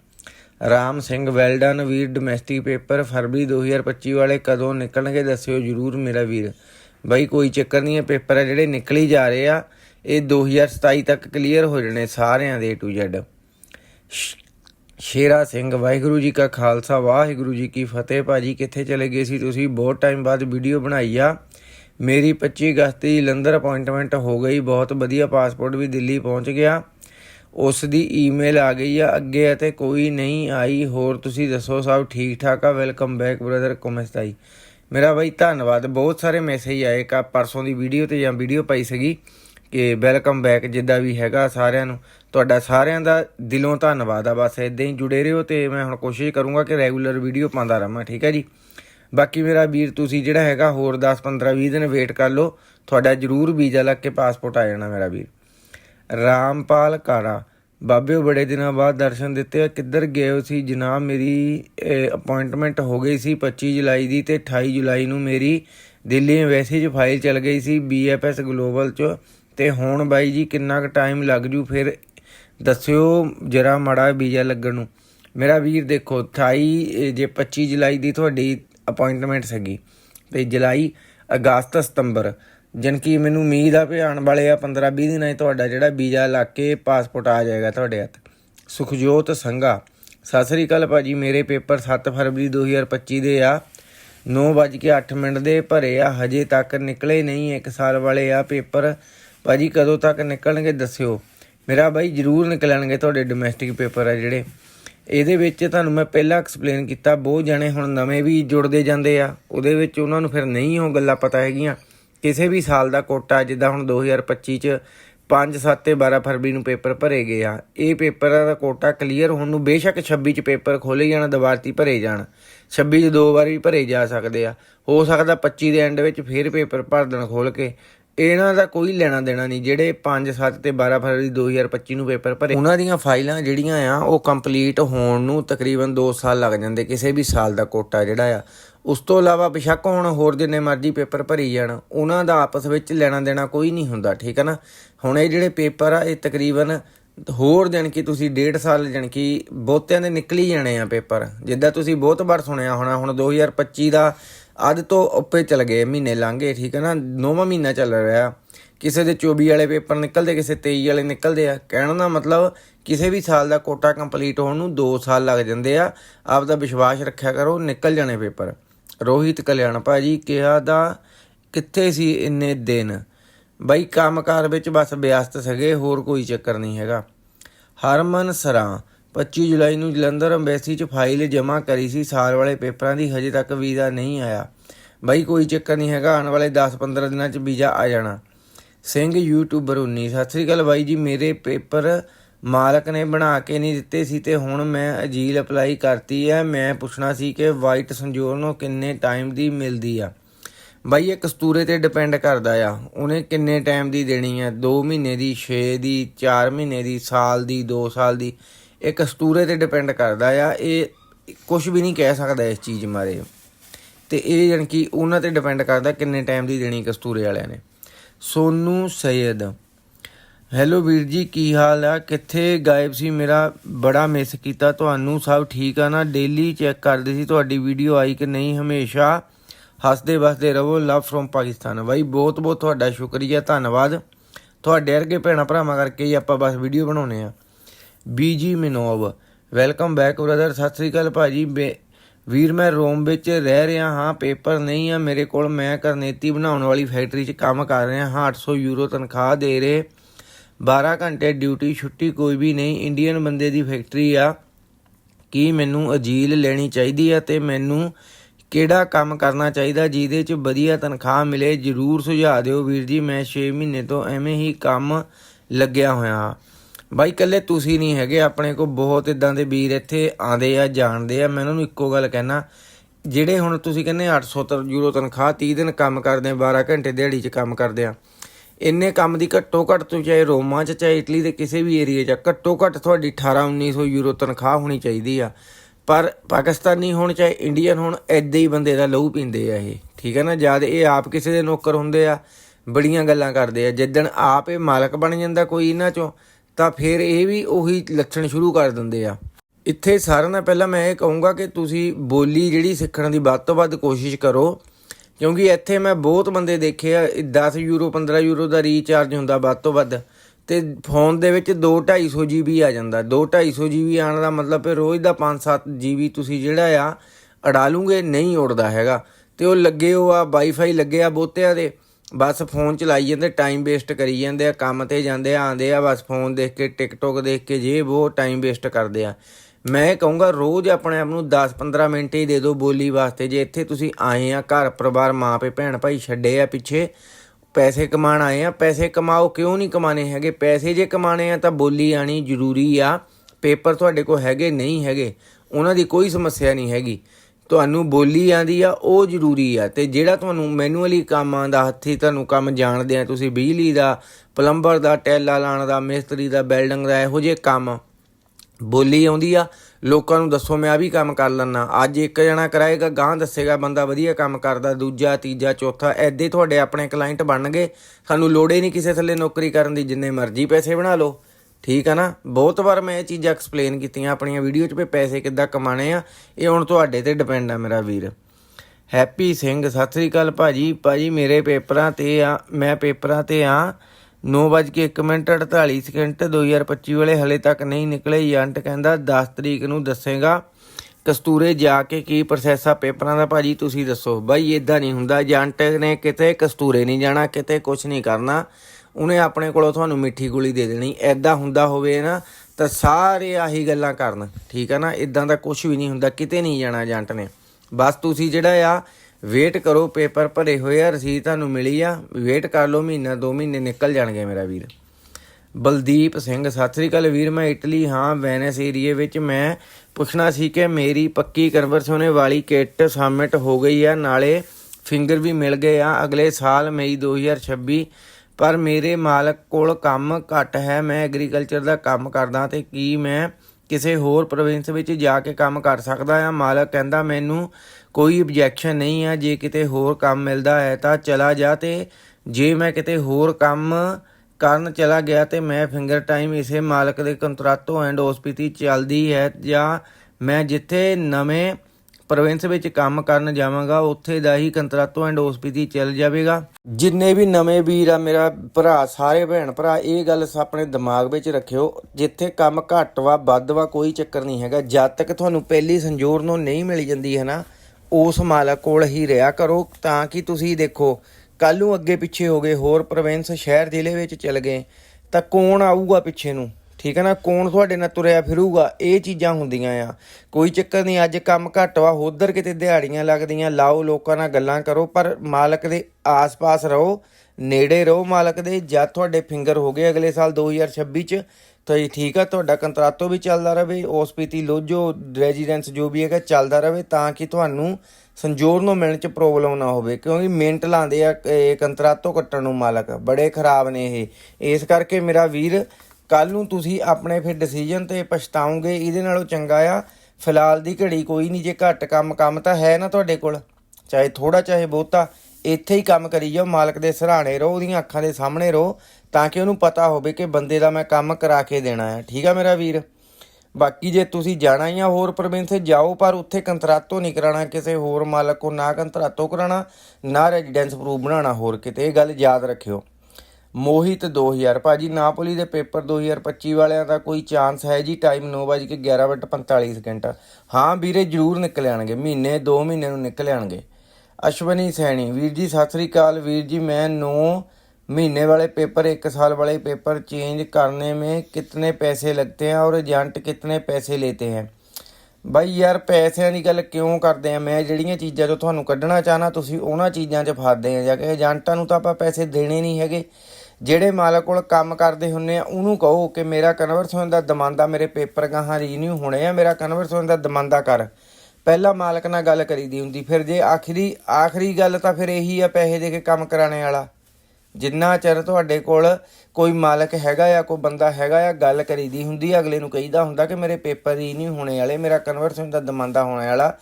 ਰਾਮ ਸਿੰਘ ਵੈਲਡਨ ਵੀਰ ਡੋਮੈਸਟਿਕ ਪੇਪਰ ਫਰਵਰੀ 2025 ਵਾਲੇ ਕਦੋਂ ਨਿਕਲਣਗੇ ਦੱਸਿਓ ਜਰੂਰ ਮੇਰਾ ਵੀਰ। ਬਾਈ, ਕੋਈ ਚੱਕਰ ਨਹੀਂ ਹੈ, ਪੇਪਰ ਹੈ ਜਿਹੜੇ ਨਿਕਲੀ ਜਾ ਰਹੇ ਆ, ਇਹ 2027 ਤੱਕ ਕਲੀਅਰ ਹੋ ਜਾਣੇ ਸਾਰਿਆਂ ਦੇ A to Z ਸ਼- ਸ਼ੇਰਾ ਸਿੰਘ, ਵਾਹਿਗੁਰੂ ਜੀ ਕਾ ਖਾਲਸਾ, ਵਾਹਿਗੁਰੂ ਜੀ ਕੀ ਫਤਿਹ। ਭਾਜੀ, ਕਿੱਥੇ ਚਲੇ ਗਏ ਸੀ ਤੁਸੀਂ? ਬਹੁਤ ਟਾਈਮ ਬਾਅਦ ਵੀਡੀਓ ਬਣਾਈ ਆ। ਮੇਰੀ 25 ਅਗਸਤ ਦੀ ਲੰਦਰ ਅਪਾਇੰਟਮੈਂਟ ਹੋ ਗਈ। ਬਹੁਤ ਵਧੀਆ ਪਾਸਪੋਰਟ ਵੀ ਦਿੱਲੀ ਪਹੁੰਚ ਗਿਆ। ਉਸ ਦੀ ਈਮੇਲ ਆ ਗਈ ਆ, ਅੱਗੇ ਅਤੇ ਕੋਈ ਨਹੀਂ ਆਈ। ਹੋਰ ਤੁਸੀਂ ਦੱਸੋ, ਸਭ ਠੀਕ ਠਾਕ ਆ? ਵੈਲਕਮ ਬੈਕ ਬ੍ਰਦਰ ਕਮਸਤਾਈ ਮੇਰਾ ਬਾਈ, ਧੰਨਵਾਦ। ਬਹੁਤ ਸਾਰੇ ਮੈਸੇਜ ਆਏ। ਕਾ ਪਰਸੋਂ ਦੀ ਵੀਡੀਓ ਤੇ ਜਾਂ ਵੀਡੀਓ ਪਾਈ ਸੀਗੀ ਕਿ ਵੈਲਕਮ ਬੈਕ ਜਿੱਦਾਂ ਵੀ ਹੈਗਾ ਸਾਰਿਆਂ ਨੂੰ। ਤੁਹਾਡਾ ਸਾਰਿਆਂ ਦਾ ਦਿਲੋਂ ਧੰਨਵਾਦ ਆ। ਬਸ ਇਦਾਂ ਹੀ ਜੁੜੇ ਰਹੋ ਤੇ ਮੈਂ ਹੁਣ ਕੋਸ਼ਿਸ਼ ਕਰੂੰਗਾ ਕਿ ਰੈਗੂਲਰ ਵੀਡੀਓ ਪਾਉਂਦਾ ਰਹਾਂ, ਠੀਕ ਹੈ ਜੀ? ਬਾਕੀ ਮੇਰਾ ਵੀਰ, ਤੁਸੀਂ ਜਿਹੜਾ ਹੈਗਾ ਹੋਰ 10 15 20 ਦਿਨ ਵੇਟ ਕਰ ਲਓ। ਤੁਹਾਡਾ ਜਰੂਰ ਵੀਜ਼ਾ ਲੱਗ ਕੇ ਪਾਸਪੋਰਟ ਆ ਜਾਣਾ ਮੇਰਾ ਵੀਰ। ਰਾਮਪਾਲ ਕਾੜਾ ਬਾਬੇ ਉਹ ਬੜੇ ਦਿਨਾਂ ਬਾਅਦ ਦਰਸ਼ਨ ਦਿੱਤੇ ਆ। ਕਿੱਧਰ ਗਏ ਹੋ ਸੀ? ਜਨਾਬ ਮੇਰੀ ਅਪਾਇੰਟਮੈਂਟ ਹੋ ਗਈ ਸੀ 25 ਜੁਲਾਈ ਦੀ ਤੇ 28 ਜੁਲਾਈ ਨੂੰ ਮੇਰੀ ਦਿੱਲੀ ਐਮਬੈਸੀ 'ਚ ਫਾਈਲ ਚੱਲ ਗਈ ਸੀ ਬੀਐਫਐਸ ਗਲੋਬਲ 'ਚ। ਤੇ ਹੁਣ ਬਾਈ ਜੀ ਕਿੰਨਾ ਕੁ ਟਾਈਮ ਲੱਗ ਜੂ ਫਿਰ ਦੱਸਿਓ ਜਰਾ ਮੜਾ ਵੀਜ਼ਾ ਲੱਗਣ ਨੂੰ। ਮੇਰਾ ਵੀਰ ਦੇਖੋ 28 ਜੇ 25 ਜੁਲਾਈ ਦੀ ਤੁਹਾਡੀ ਅਪਾਇੰਟਮੈਂਟ ਸੀਗੀ, ਤੇ ਜੁਲਾਈ, ਅਗਸਤ, ਸਤੰਬਰ। ਜਨਕੀ ਮੈਨੂੰ ਉਮੀਦ ਆ ਵੀ ਆਉਣ ਵਾਲੇ ਆ 15 20 ਦਿਨਾਂ 'ਚ ਤੁਹਾਡਾ ਜਿਹੜਾ ਵੀਜ਼ਾ ਲਾ ਕੇ ਪਾਸਪੋਰਟ ਆ ਜਾਏਗਾ ਤੁਹਾਡੇ ਹੱਥ। ਸੁਖਜੋਤ ਸੰਘਾ, ਸਤਿ ਸ੍ਰੀ ਅਕਾਲ ਭਾਜੀ, ਮੇਰੇ ਪੇਪਰ 7 ਫਰਵਰੀ 2025 ਦੇ ਆ। 9:08 ਮਿੰਟ ਦੇ ਭਰੇ ਆ, ਹਜੇ ਤੱਕ ਨਿਕਲੇ ਨਹੀਂ, ਇੱਕ ਸਾਲ ਵਾਲੇ ਆ ਪੇਪਰ। ਭਾਜੀ, ਕਦੋਂ ਤੱਕ ਨਿਕਲਣਗੇ ਦੱਸਿਓ। ਮੇਰਾ ਬਾਈ ਜਰੂਰ ਨਿਕਲਣਗੇ ਤੁਹਾਡੇ ਡੋਮੈਸਟਿਕ ਪੇਪਰ ਆ ਜਿਹੜੇ। ਇਹਦੇ ਵਿੱਚ ਤੁਹਾਨੂੰ ਮੈਂ ਪਹਿਲਾਂ ਐਕਸਪਲੇਨ ਕੀਤਾ, ਬਹੁਤ ਜਣੇ ਹੁਣ ਨਵੇਂ ਵੀ ਜੁੜਦੇ ਜਾਂਦੇ ਆ। ਉਹਦੇ ਵਿੱਚ ਉਹਨਾਂ ਨੂੰ ਫਿਰ ਨਹੀਂ ਉਹ ਗੱਲਾਂ ਪਤਾ ਹੈਗੀਆਂ। ਕਿਸੇ ਵੀ ਸਾਲ ਦਾ ਕੋਟਾ, ਜਿੱਦਾਂ ਹੁਣ 2025 ਚ 5 7 ਤੇ 12 ਫਰਵਰੀ ਨੂੰ ਪੇਪਰ ਭਰੇ ਗਏ ਆ। ਇਹ ਪੇਪਰਾਂ ਦਾ ਕੋਟਾ ਕਲੀਅਰ ਹੋਣ ਨੂੰ ਬੇਸ਼ੱਕ 26 ਚ ਪੇਪਰ ਖੋਲੇ ਜਾਣ ਦੁਬਾਰਤੀ ਭਰੇ ਜਾਣ। 26 ਚ ਦੋ ਵਾਰ ਵੀ ਭਰੇ ਜਾ ਸਕਦੇ ਆ। ਹੋ ਸਕਦਾ 25 ਦੇ ਐਂਡ ਵਿੱਚ ਫੇਰ ਪੇਪਰ ਭਰ ਦੇਣ ਖੋਲ ਕੇ। ਇਹਨਾਂ ਦਾ ਕੋਈ ਲੈਣਾ ਦੇਣਾ ਨਹੀਂ। ਜਿਹੜੇ 5 7 ਤੇ 12 ਫਰਵਰੀ 2025 ਨੂੰ ਪੇਪਰ ਭਰੇ, ਉਹਨਾਂ ਦੀਆਂ ਫਾਈਲਾਂ ਜਿਹੜੀਆਂ ਆ, ਉਹ ਕੰਪਲੀਟ ਹੋਣ ਨੂੰ ਤਕਰੀਬਨ 2 ਸਾਲ ਲੱਗ ਜਾਂਦੇ, ਕਿਸੇ ਵੀ ਸਾਲ ਦਾ ਕੋਟਾ ਜਿਹੜਾ ਆ। ਉਸ ਤੋਂ ਇਲਾਵਾ ਬਿਸ਼ੱਕ ਹੁਣ ਹੋਰ ਜਿੰਨੇ ਮਰਜ਼ੀ ਪੇਪਰ ਭਰੀ ਜਾਣ, ਉਹਨਾਂ ਦਾ ਆਪਸ ਵਿੱਚ ਲੈਣਾ ਦੇਣਾ ਕੋਈ ਨਹੀਂ ਹੁੰਦਾ, ਠੀਕ ਹੈ ਨਾ? ਹੁਣ ਇਹ ਜਿਹੜੇ ਪੇਪਰ ਆ, ਇਹ ਤਕਰੀਬਨ ਹੋਰ ਦਿਨ ਕਿ ਤੁਸੀਂ 1.5 ਸਾਲ ਜਣ ਕਿ ਬਹੁਤਿਆਂ ਦੇ ਨਿਕਲੀ ਜਾਣੇ ਆ ਪੇਪਰ। ਜਿੱਦਾਂ ਤੁਸੀਂ ਬਹੁਤ ਵਾਰ ਸੁਣਿਆ ਹੋਣਾ, ਹੁਣ 2025 ਦਾ ਅੱਜ ਤੋਂ ਉੱਪੇ ਚਲ ਗਏ, ਮਹੀਨੇ ਲੰਘੇ ਠੀਕ ਹੈ ਨਾ? ਨੌਵਾਂ ਮਹੀਨਾ ਚੱਲ ਰਿਹਾ। ਕਿਸੇ ਦੇ 24 ਵਾਲੇ ਪੇਪਰ ਨਿਕਲਦੇ, ਕਿਸੇ 23 ਵਾਲੇ ਨਿਕਲਦੇ ਆ। ਕਹਿਣ ਦਾ ਮਤਲਬ, ਕਿਸੇ ਵੀ ਸਾਲ ਦਾ ਕੋਟਾ ਕੰਪਲੀਟ ਹੋਣ ਨੂੰ 2 ਸਾਲ ਲੱਗ ਜਾਂਦੇ ਆ। ਆਪ ਦਾ ਵਿਸ਼ਵਾਸ ਰੱਖਿਆ ਕਰੋ, ਨਿਕਲ ਜਾਣੇ ਪੇਪਰ। ਰੋਹਿਤ ਕਲਿਆਣ ਭਾਜੀ ਕਿਹਾ ਦਾ ਕਿੱਥੇ ਸੀ ਇੰਨੇ ਦਿਨ? ਬਾਈ ਕੰਮਕਾਰ ਵਿੱਚ ਬਸ ਵਿਅਸਤ ਸਗੇ, ਹੋਰ ਕੋਈ ਚੱਕਰ ਨਹੀਂ ਹੈਗਾ। ਹਰਮਨ ਸਰਾਂ 25 ਜੁਲਾਈ ਨੂੰ ਜਲੰਧਰ ਅੰਬੈਸੀ 'ਚ ਫਾਈਲ ਜਮ੍ਹਾਂ ਕਰੀ ਸੀ। ਸਾਲ ਵਾਲੇ ਪੇਪਰਾਂ ਦੀ ਹਜੇ ਤੱਕ ਵੀਜ਼ਾ ਨਹੀਂ ਆਇਆ। ਬਾਈ, ਕੋਈ ਚੱਕਰ ਨਹੀਂ ਹੈਗਾ। ਆਉਣ ਵਾਲੇ 10-15 ਦਿਨਾਂ 'ਚ ਵੀਜ਼ਾ ਆ ਜਾਣਾ। ਸਿੰਘ ਯੂਟਿਊਬਰ 19 ਸਤਿ ਸ੍ਰੀ ਅਕਾਲ ਬਾਈ ਜੀ। ਮੇਰੇ ਪੇਪਰ ਮਾਲਕ ਨੇ ਬਣਾ ਕੇ ਨਹੀਂ ਦਿੱਤੇ ਸੀ ਤੇ ਹੁਣ ਮੈਂ ਅਜੀਲ ਅਪਲਾਈ ਕਰਤੀ ਹੈ। ਮੈਂ ਪੁੱਛਣਾ ਸੀ ਕਿ ਵਾਈਟ ਸੰਜੋਰਨੋ ਕਿੰਨੇ ਟਾਈਮ ਦੀ ਮਿਲਦੀ ਆ? ਬਾਈ, ਇਹ ਕਸਤੂਰੇ ਤੇ ਡਿਪੈਂਡ ਕਰਦਾ ਆ। ਉਹਨੇ ਕਿੰਨੇ ਟਾਈਮ ਦੀ ਦੇਣੀ ਆ? 2 ਮਹੀਨੇ ਦੀ 6 ਦੀ 4 ਮਹੀਨੇ ਦੀ, ਸਾਲ ਦੀ 2 ਸਾਲ ਦੀ। ਇਹ ਕਸਤੂਰੇ ਤੇ ਡਿਪੈਂਡ ਕਰਦਾ ਆ, ਇਹ ਕੁਝ ਵੀ ਨਹੀਂ ਕਹਿ ਸਕਦਾ ਇਸ ਚੀਜ਼ ਬਾਰੇ। ਤੇ ਇਹ ਜਾਣੀ ਕਿ ਉਹਨਾਂ ਤੇ ਡਿਪੈਂਡ ਕਰਦਾ ਕਿੰਨੇ ਟਾਈਮ ਦੀ ਦੇਣੀ ਕਸਤੂਰੇ ਵਾਲਿਆਂ ਨੇ। ਸੋਨੂ ਸੈਦ ਹੈਲੋ ਵੀਰ ਜੀ, ਕੀ ਹਾਲ ਆ? ਕਿੱਥੇ? ਗਾਇਬ ਸੀ ਮੇਰਾ, ਬੜਾ ਮਿਸ ਕੀਤਾ ਤੁਹਾਨੂੰ। ਸਭ ਠੀਕ ਆ ਨਾ? ਡੇਲੀ ਚੈੱਕ ਕਰਦੇ ਸੀ ਤੁਹਾਡੀ ਵੀਡੀਓ ਆਈ ਕਿ ਨਹੀਂ ਹਮੇਸ਼ਾ? ਹੱਸਦੇ ਵਸਦੇ ਰਹੋ ਲਵ ਫਰੋਮ ਪਾਕਿਸਤਾਨ। ਬਾਈ ਬਹੁਤ ਬਹੁਤ ਤੁਹਾਡਾ ਸ਼ੁਕਰੀਆ, ਧੰਨਵਾਦ। ਤੁਹਾਡੇ ਵਰਗੇ ਭੈਣਾ ਭਰਾਵਾਂ ਕਰਕੇ ਹੀ ਆਪਾਂ ਬਸ ਵੀਡੀਓ ਬਣਾਉਨੇ ਆ ਬੀਜੀ ਮਿਨੋਵ। ਵੈਲਕਮ ਬੈਕ ਬ੍ਰਦਰ, ਸਤਿ ਸ੍ਰੀ ਅਕਾਲ ਭਾਜੀ। ਬੇ- ਵੀਰ, ਮੈਂ ਰੋਮ ਵਿੱਚ ਰਹਿ ਰਿਹਾ ਹਾਂ। ਪੇਪਰ ਨਹੀਂ ਆ ਮੇਰੇ ਕੋਲ। ਮੈਂ ਕਰਨੇਤੀ ਬਣਾਉਣ ਵਾਲੀ ਫੈਕਟਰੀ 'ਚ ਕੰਮ ਕਰ ਰਿਹਾ ਹਾਂ। 800 ਯੂਰੋ ਤਨਖਾਹ ਦੇ ਰਹੇ। 12 ਘੰਟੇ ਡਿਊਟੀ, ਛੁੱਟੀ ਕੋਈ ਵੀ ਨਹੀਂ। ਇੰਡੀਅਨ ਬੰਦੇ ਦੀ ਫੈਕਟਰੀ ਆ। ਕੀ ਮੈਨੂੰ ਅਜੀਲ ਲੈਣੀ ਚਾਹੀਦੀ ਆ ਤੇ ਮੈਨੂੰ ਕਿਹੜਾ ਕੰਮ ਕਰਨਾ ਚਾਹੀਦਾ ਜਿਹਦੇ 'ਚ ਵਧੀਆ ਤਨਖਾਹ ਮਿਲੇ? ਜਰੂਰ ਸੁਝਾ ਦਿਓ ਵੀਰ ਜੀ। ਮੈਂ 6 ਮਹੀਨੇ ਤੋਂ ਐਵੇਂ ਹੀ ਕੰਮ ਲੱਗਿਆ ਹੋਇਆ ਹਾਂ। ਬਾਈ ਕੱਲੇ ਤੁਸੀਂ ਨਹੀਂ ਹੈਗੇ, ਆਪਣੇ ਕੋਲ ਬਹੁਤ ਇਦਾਂ ਦੇ ਵੀਰ ਇੱਥੇ ਆਂਦੇ ਆ, ਜਾਣਦੇ ਆ। ਮੈਂ ਉਹਨਾਂ ਨੂੰ ਇੱਕੋ ਗੱਲ ਕਹਿਣਾ, ਜਿਹੜੇ ਹੁਣ ਤੁਸੀਂ ਕਹਿੰਦੇ 800 ਯੂਰੋ ਤਨਖਾਹ 30 ਦਿਨ ਕੰਮ ਕਰਦੇ ਆ 12 ਘੰਟੇ ਦਿਹਾੜੀ 'ਚ ਕੰਮ ਕਰਦੇ ਆ। ਇੰਨੇ ਕੰਮ ਦੀ ਘੱਟੋ ਘੱਟ ਤੋਂ ਚਾਹੇ ਰੋਮਾ 'ਚ, ਚਾਹੇ ਇਟਲੀ ਦੇ ਕਿਸੇ ਵੀ ਏਰੀਆ 'ਚ, ਘੱਟੋ ਘੱਟ ਤੁਹਾਡੀ 18 1900 ਯੂਰੋ ਤਨਖਾਹ ਹੋਣੀ ਚਾਹੀਦੀ ਆ। ਪਰ ਪਾਕਿਸਤਾਨੀ ਹੋਣ, ਚਾਹੇ ਇੰਡੀਅਨ ਹੋਣ ਐਦਾਂ ਹੀ ਬੰਦੇ ਦਾ ਲਹੂ ਪੀਂਦੇ ਆ ਇਹ। ਠੀਕ ਹੈ ਨਾ? ਜਦ ਇਹ ਆਪ ਕਿਸੇ ਦੇ ਨੌਕਰ ਹੁੰਦੇ ਆ, ਬੜੀਆਂ ਗੱਲਾਂ ਕਰਦੇ ਆ। ਜਿੱਦਣ ਆਪ ਇਹ ਮਾਲਕ ਬਣ ਜਾਂਦਾ ਕੋਈ ਇਹਨਾਂ ਚੋਂ ਤਾਂ ਫਿਰ ਇਹ ਵੀ ਉਹੀ ਲੱਛਣ ਸ਼ੁਰੂ ਕਰ ਦਿੰਦੇ ਆ। ਇੱਥੇ ਸਾਰਿਆਂ ਨਾਲ ਪਹਿਲਾਂ ਮੈਂ ਇਹ ਕਹੂੰਗਾ ਕਿ ਤੁਸੀਂ ਬੋਲੀ ਜਿਹੜੀ ਸਿੱਖਣ ਦੀ ਵੱਧ ਤੋਂ ਵੱਧ ਕੋਸ਼ਿਸ਼ ਕਰੋ, ਕਿਉਂਕਿ ਇੱਥੇ ਮੈਂ ਬਹੁਤ ਬੰਦੇ ਦੇਖੇ ਆ 10 ਯੂਰੋ 15 ਯੂਰੋ ਦਾ ਰੀਚਾਰਜ ਹੁੰਦਾ ਵੱਧ ਤੋਂ ਵੱਧ, ਤੇ ਫੋਨ ਦੇ ਵਿੱਚ 2 250 ਜੀਬੀ ਆ ਜਾਂਦਾ। 2 250 ਜੀਬੀ ਆਣ ਦਾ ਮਤਲਬ ਫਿਰ ਰੋਜ਼ ਦਾ 5-7 ਜੀਬੀ ਤੁਸੀਂ ਜਿਹੜਾ ਆ, ਅੜਾ ਲੂਗੇ, ਨਹੀਂ ਉੜਦਾ ਹੈਗਾ। ਤੇ ਉਹ ਲੱਗੇ ਹੋ ਆ ਵਾਈਫਾਈ ਲੱਗੇ ਆ ਬੋਤਿਆਂ ਦੇ ਬਸ ਫੋਨ ਚਲਾਈ ਜਾਂਦੇ ਟਾਈਮ ਵੇਸਟ ਕਰੀ ਜਾਂਦੇ ਆ, ਕੰਮ ਤੇ ਜਾਂਦੇ ਆ ਆਂਦੇ ਆ, ਬਸ ਫੋਨ ਦੇਖ ਕੇ ਟਿਕਟੋਕ ਦੇਖ ਕੇ, ਜੇ ਉਹ ਟਾਈਮ ਵੇਸਟ ਕਰਦੇ ਆ। ਮੈਂ ਇਹ ਕਹੂੰਗਾ, ਰੋਜ਼ ਆਪਣੇ ਆਪ ਨੂੰ 10-15 ਮਿੰਟ ਹੀ ਦੇ ਦਿਓ ਬੋਲੀ ਵਾਸਤੇ। ਜੇ ਇੱਥੇ ਤੁਸੀਂ ਆਏ ਆ, ਘਰ ਪਰਿਵਾਰ, ਮਾਂ ਪੇ ਭੈਣ ਭਾਈ ਛੱਡੇ ਆ ਪਿੱਛੇ, ਪੈਸੇ ਕਮਾਣ ਆਏ ਆ, ਪੈਸੇ ਕਮਾਓ, ਕਿਉਂ ਨਹੀਂ ਕਮਾਣੇ ਹੈਗੇ? ਪੈਸੇ ਜੇ ਕਮਾਣੇ ਆ ਤਾਂ ਬੋਲੀ ਆਣੀ ਜ਼ਰੂਰੀ ਆ। ਪੇਪਰ ਤੁਹਾਡੇ ਕੋਲ ਹੈਗੇ, ਨਹੀਂ ਹੈਗੇ, ਉਹਨਾਂ ਦੀ ਕੋਈ ਸਮੱਸਿਆ ਨਹੀਂ ਹੈਗੀ। ਤੁਹਾਨੂੰ ਬੋਲੀ ਆਂਦੀ ਆ, ਉਹ ਜ਼ਰੂਰੀ ਆ। ਤੇ ਜਿਹੜਾ ਤੁਹਾਨੂੰ ਮੈਨੂਅਲੀ ਕੰਮ ਆਂਦਾ ਹੱਥੀ ਤੁਹਾਨੂੰ ਕੰਮ ਜਾਣਦੇ ਆ। ਤੁਸੀਂ ਬਿਜਲੀ ਦਾ, ਪਲੰਬਰ ਦਾ, ਟੈਲਾ ਲਾਣ ਦਾ, ਮਿਸਤਰੀ ਦਾ, ਬਿਲਡਿੰਗ ਦਾ, ਇਹੋ ਜਿਹੇ ਕੰਮ ਬੋਲੀ ਆਉਂਦੀ ਆ। ਲੋਕਾਂ ਨੂੰ ਦੱਸੋ, ਮੈਂ ਆ ਵੀ ਕੰਮ ਕਰ ਲੈਣਾ ਅੱਜ ਇੱਕ ਜਣਾ ਕਰਾਏਗਾ ਗਾਂ ਦੱਸੇਗਾ, ਬੰਦਾ ਵਧੀਆ ਕੰਮ ਕਰਦਾ। ਦੂਜਾ, ਤੀਜਾ, ਚੌਥਾ ਐਦੇ ਤੁਹਾਡੇ ਆਪਣੇ ਕਲਾਇੰਟ ਬਣਨਗੇ ਸਾਨੂੰ ਲੋੜ ਹੀ ਨਹੀਂ ਕਿਸੇ ਥੱਲੇ ਨੌਕਰੀ ਕਰਨ ਦੀ, ਜਿੰਨੇ ਮਰਜ਼ੀ ਪੈਸੇ ਬਣਾ ਲਓ। ਠੀਕ ਹੈ ਨਾ? ਬਹੁਤ ਵਾਰ ਮੈਂ ਇਹ ਚੀਜ਼ਾਂ ਐਕਸਪਲੇਨ ਕੀਤੀਆਂ, ਆਪਣੀਆਂ ਵੀਡੀਓ 'ਚ ਵੀ ਪੈਸੇ ਕਿੱਦਾਂ ਕਮਾਣੇ ਆ, ਇਹ ਹੁਣ ਤੁਹਾਡੇ ਤੇ ਡਿਪੈਂਡ ਆ ਮੇਰਾ ਵੀਰ। ਹੈਪੀ ਸਿੰਘ ਸਤਿ ਸ੍ਰੀ ਅਕਾਲ ਭਾਜੀ। ਭਾਜੀ, ਮੇਰੇ ਪੇਪਰਾਂ ਤੇ ਆ, ਮੈਂ ਪੇਪਰਾਂ ਤੇ ਆ। 9:01 ਮਿੰਟ 48 ਸਕਿੰਟ 2025 ਵਾਲੇ ਹਲੇ ਤੱਕ ਨਹੀਂ ਨਿਕਲੇ। ਏਜੰਟ ਕਹਿੰਦਾ 10 ਤਰੀਕ ਨੂੰ ਦੱਸੇਗਾ ਕਸਤੂਰੇ ਜਾ ਕੇ ਕੀ ਪ੍ਰੋਸੈਸ ਆ ਪੇਪਰਾਂ ਦਾ। ਭਾਜੀ, ਤੁਸੀਂ ਦੱਸੋ। ਬਾਈ ਇਦਾਂ ਨਹੀਂ ਹੁੰਦਾ। ਏਜੰਟ ਨੇ ਕਿਤੇ ਕਸਤੂਰੇ ਨਹੀਂ ਜਾਣਾ, ਕਿਤੇ ਕੁਝ ਨਹੀਂ ਕਰਨਾ। ਉਹਨੇ ਆਪਣੇ ਕੋਲੋਂ ਤੁਹਾਨੂੰ ਮਿੱਠੀ ਗੋਲੀ ਦੇ ਦੇਣੀ। ਐਦਾਂ ਹੁੰਦਾ ਹੋਵੇ ਨਾ, ਤਾਂ ਸਾਰੇ ਆਹੀ ਗੱਲਾਂ ਕਰਨ। ਠੀਕ ਆ ਨਾ? ਇਦਾਂ ਦਾ ਕੁਝ ਵੀ ਨਹੀਂ ਹੁੰਦਾ, ਕਿਤੇ ਨਹੀਂ ਜਾਣਾ ਏਜੰਟ ਨੇ। ਬਸ ਤੁਸੀਂ ਜਿਹੜਾ ਆ ਵੇਟ ਕਰੋ ਪੇਪਰ ਭਰੇ ਹੋਏ ਆ, ਰਸੀਦ ਤੁਹਾਨੂੰ ਮਿਲੀ ਆ। ਵੇਟ ਕਰ ਲਓ ਮਹੀਨਾ 2 ਮਹੀਨੇ ਨਿਕਲ ਜਾਣਗੇ ਮੇਰਾ ਵੀਰ। ਬਲਦੀਪ ਸਿੰਘ, ਸਤਿ ਸ੍ਰੀ ਅਕਾਲ ਵੀਰ, ਮੈਂ ਇਟਲੀ, ਹਾਂ, ਵੈਨਿਸ ਏਰੀਏ ਵਿੱਚ ਮੈਂ ਪੁੱਛਣਾ ਸੀ ਕਿ ਮੇਰੀ ਪੱਕੀ ਕਨਵਰਸਨ ਵਾਲੀ ਕਿੱਟ ਸਬਮਿਟ ਹੋ ਗਈ ਆ, ਨਾਲੇ ਫਿੰਗਰ ਵੀ ਮਿਲ ਗਏ ਆ। ਅਗਲੇ ਸਾਲ ਮਈ 2026 ਪਰ ਮੇਰੇ ਮਾਲਕ ਕੋਲ ਕੰਮ ਘੱਟ ਹੈ, ਮੈਂ ਐਗਰੀਕਲਚਰ ਦਾ ਕੰਮ ਕਰਦਾ ਤੇ ਕੀ ਮੈਂ ਕਿਸੇ ਹੋਰ ਪ੍ਰੋਵਿੰਸ ਵਿੱਚ ਜਾ ਕੇ ਕੰਮ ਕਰ ਸਕਦਾ ਹਾਂ? ਮਾਲਕ ਕਹਿੰਦਾ, ਮੈਨੂੰ ਕੋਈ ਆਬਜੈਕਸ਼ਨ ਨਹੀਂ ਆ ਜੇ ਕਿਤੇ ਹੋਰ ਕੰਮ ਮਿਲਦਾ ਹੈ ਤਾਂ ਚਲਾ ਜਾ ਤੇ ਜੇ ਮੈਂ ਕਿਤੇ ਹੋਰ ਕੰਮ ਕਰਨ ਚਲਾ ਗਿਆ ਤੇ ਮੈਂ ਫਿੰਗਰ ਟਾਈਮ ਇਸੇ ਮਾਲਕ ਦੇ ਕੰਟਰੈਕਟੋ ਐਂਡ ਹਸਪੀਟੀ ਚੱਲਦੀ ਹੈ ਜਾਂ ਮੈਂ ਜਿੱਥੇ ਨਵੇਂ ਪ੍ਰੋਵਿੰਸ ਵਿੱਚ ਕੰਮ ਕਰਨ ਜਾਵਾਂਗਾ, ਉੱਥੇ ਦਾ ਹੀ ਕੰਟਰੈਕਟੋ ਐਂਡ ਹਸਪੀਟੀ ਚੱਲ ਜਾਵੇਗਾ। ਜਿੰਨੇ ਵੀ ਨਵੇਂ ਵੀਰ ਆ, ਮੇਰਾ ਭਰਾ, ਸਾਰੇ ਭੈਣ ਭਰਾ, ਇਹ ਗੱਲ ਸ- ਆਪਣੇ ਦਿਮਾਗ ਵਿੱਚ ਰੱਖਿਓ, ਜਿੱਥੇ ਕੰਮ ਘੱਟ ਵਾ, ਵੱਧ ਵਾ, ਕੋਈ ਚੱਕਰ ਨਹੀਂ ਹੈਗਾ। ਜਦ ਤੱਕ ਤੁਹਾਨੂੰ ਪਹਿਲੀ ਸੰਜੋਰ ਨੂੰ ਨਹੀਂ ਮਿਲ ਜਾਂਦੀ ਹੈ ਨਾ, ਉਸ ਮਾਲਕ ਕੋਲ ਹੀ ਰਿਹਾ ਕਰੋ, ਤਾਂ ਕਿ ਤੁਸੀਂ ਦੇਖੋ ਕੱਲ ਨੂੰ ਅੱਗੇ ਪਿੱਛੇ ਹੋ ਗਏ, ਹੋਰ ਪ੍ਰੋਵਿੰਸ ਸ਼ਹਿਰ ਜ਼ਿਲ੍ਹੇ ਵਿੱਚ ਚਲ ਗਏ, ਤਾਂ ਕੌਣ ਆਊਗਾ ਪਿੱਛੇ ਨੂੰ? ਠੀਕ ਹੈ ਨਾ? ਕੌਣ ਤੁਹਾਡੇ ਨਾਲ ਤੁਰਿਆ ਫਿਰੂਗਾ? ਇਹ ਚੀਜ਼ਾਂ ਹੁੰਦੀਆਂ ਆ। ਕੋਈ ਚੱਕਰ ਨਹੀਂ, ਅੱਜ ਕੰਮ ਘੱਟ ਵਾ, ਉਧਰ ਕਿਤੇ ਦਿਹਾੜੀਆਂ ਲੱਗਦੀਆਂ, ਲਾਓ, ਲੋਕਾਂ ਨਾਲ ਗੱਲਾਂ ਕਰੋ, ਪਰ ਮਾਲਕ ਦੇ ਆਸ-ਪਾਸ ਰਹੋ, ਨੇੜੇ ਰਹੋ ਮਾਲਕ ਦੇ, ਜਦ ਤੁਹਾਡੇ ਫਿੰਗਰ ਹੋ ਗਏ ਅਗਲੇ ਸਾਲ 2026 ਚ, ਤਾਂ ਜੀ ਠੀਕ ਆ, ਤੁਹਾਡਾ ਕੰਟਰਾਤੋ ਵੀ ਚੱਲਦਾ ਰਵੇ ਓਸਪੀਤੀ ਲੋਜੋ, ਰੈਜ਼ੀਡੈਂਸ ਜੋ ਵੀ ਹੈਗਾ, ਚੱਲਦਾ ਰਵੇ, ਤਾਂ ਕਿ ਤੁਹਾਨੂੰ ਸੰਜੋਰ ਨੂੰ ਮਿਲਣ ਚ ਪ੍ਰੋਬਲਮ ਨਾ ਹੋਵੇ, ਕਿਉਂਕਿ ਮਿੰਟ ਲਾਉਂਦੇ ਆ, ਇਹ ਕੰਟਰਾਤੋ ਕੱਟਣ ਨੂੰ ਮਾਲਕ, ਬੜੇ ਖਰਾਬ ਨੇ ਇਹ। ਇਸ ਕਰਕੇ ਮੇਰਾ ਵੀਰ ਕੱਲ ਨੂੰ ਤੁਸੀਂ ਆਪਣੇ ਫਿਰ ਡਿਸੀਜਨ ਤੇ ਪਛਤਾਓਗੇ, ਇਹਦੇ ਨਾਲੋਂ ਚੰਗਾ ਆ। ਫਿਲਹਾਲ ਦੀ ਘੜੀ ਕੋਈ ਨਹੀਂ, ਜੇ ਘੱਟ ਕੰਮ ਕੰਮ ਤਾਂ ਹੈ ਨਾ ਤੁਹਾਡੇ ਕੋਲ। ਚਾਹੇ ਥੋੜਾ ਚਾਹੇ ਬਹੁਤਾ, ਇੱਥੇ ਹੀ ਕੰਮ ਕਰੀ ਜਾਓ, ਮਾਲਕ ਦੇ ਸਰਾਣੇ ਰਹੋ, ਉਹਦੀਆਂ ਅੱਖਾਂ ਦੇ ਸਾਹਮਣੇ ਰਹੋ, ਤਾਂ ਕਿ ਉਹਨੂੰ ਪਤਾ ਹੋਵੇ ਕਿ ਬੰਦੇ ਦਾ ਮੈਂ ਕੰਮ ਕਰਾ ਕੇ ਦੇਣਾ ਹੈ ਠੀਕ ਆ ਮੇਰਾ ਵੀਰ? ਬਾਕੀ ਜੇ ਤੁਸੀਂ ਜਾਣਾ ਹੀ ਆ ਹੋਰ ਪ੍ਰੋਵਿੰਸ ਜਾਓ, ਪਰ ਉੱਥੇ ਕੰਤਰਾਤੋ ਨਹੀਂ ਕਰਾਣਾ, ਕਿਸੇ ਹੋਰ ਮਾਲਕ ਕੋ ਨਾ ਕੰਤਰਾਤੋ ਕਰਾਣਾ, ਨਾ ਰੈਜ਼ੀਡੈਂਸ ਪ੍ਰੂਫ ਬਣਾਉਣਾ ਹੋਰ ਕਿਤੇ। ਇਹ ਗੱਲ ਯਾਦ ਰੱਖਿਓ। ਮੋਹਿਤ 2000 ਭਾਜੀ ਨਾਪੋਲੀ ਦੇ ਪੇਪਰ 2025 ਵਾਲਿਆਂ ਦਾ ਕੋਈ ਚਾਂਸ ਹੈ ਜੀ ਟਾਈਮ 9:11:45 ਸਕਿੰਟ ਹਾਂ ਵੀਰੇ ਜ਼ਰੂਰ ਨਿਕਲ ਆਣਗੇ ਮਹੀਨੇ 2 ਮਹੀਨੇ ਨੂੰ ਨਿਕਲ ਆਣਗੇ ਅਸ਼ਵਨੀ ਸੈਣੀ ਵੀਰ ਜੀ ਸਤਿ ਸ੍ਰੀ ਅਕਾਲ ਵੀਰ ਜੀ मैं 9 महीने वाले पेपर एक साल वाले पेपर चेंज करने में कितने पैसे लगते हैं और एजेंट कितने पैसे लेते हैं ਬਾਈ ਯਾਰ ਪੈਸਿਆਂ ਦੀ ਗੱਲ ਕਿਉਂ ਕਰਦੇ ਆ ਮੈਂ ਜਿਹੜੀਆਂ ਚੀਜ਼ਾਂ ਜੋ ਤੁਹਾਨੂੰ ਕੱਢਣਾ ਚਾਹਨਾ ਤੁਸੀਂ ਉਹਨਾਂ ਚੀਜ਼ਾਂ 'ਚ ਫਸਦੇ ਆ ਜਾਂ ਕਿ ਏਜੰਟਾਂ ਨੂੰ ਤਾਂ ਆਪਾਂ ਪੈਸੇ ਦੇਣੇ ਨਹੀਂ ਹੈਗੇ ਜਿਹੜੇ ਮਾਲਕ ਕੋਲ ਕੰਮ ਕਰਦੇ ਹੁੰਨੇ ਆ, ਉਹਨੂੰ ਕਹੋ ਕਿ ਮੇਰਾ ਕਨਵਰਸ਼ਨ ਦਾ ਦਮਾਂਦਾ ਮੇਰੇ ਪੇਪਰ ਗਾਹਾਂ ਰੀਨਿਊ ਹੋਣੇ ਆ, ਮੇਰਾ ਕਨਵਰਸ਼ਨ ਦਾ ਦਮਾਂਦਾ ਕਰ। ਪਹਿਲਾਂ ਮਾਲਕ ਨਾਲ ਗੱਲ ਕਰੀਦੀ ਹੁੰਦੀ, ਫਿਰ ਜੇ ਆਖਰੀ ਆਖਰੀ ਗੱਲ ਤਾਂ ਫਿਰ ਇਹੀ ਆ ਪੈਸੇ ਦੇ ਕੇ ਕੰਮ ਕਰਾਣੇ ਵਾਲਾ। ਜਿੰਨਾ ਚਿਰ ਤੁਹਾਡੇ ਕੋਲ ਕੋਈ ਮਾਲਕ ਹੈਗਾ ਆ, ਕੋਈ ਬੰਦਾ ਹੈਗਾ ਆ, ਗੱਲ ਕਰੀਦੀ ਹੁੰਦੀ ਅਗਲੇ ਨੂੰ ਕਹੀਦਾ ਹੁੰਦਾ ਕਿ ਮੇਰੇ ਪੇਪਰ ਹੀ ਨਹੀਂ ਹੋਣੇ ਵਾਲੇ, ਮੇਰਾ ਕਨਵਰਸ਼ਨ ਦਾ ਦਮਾਂਦਾ ਹੋਣੇ ਵਾਲਾ।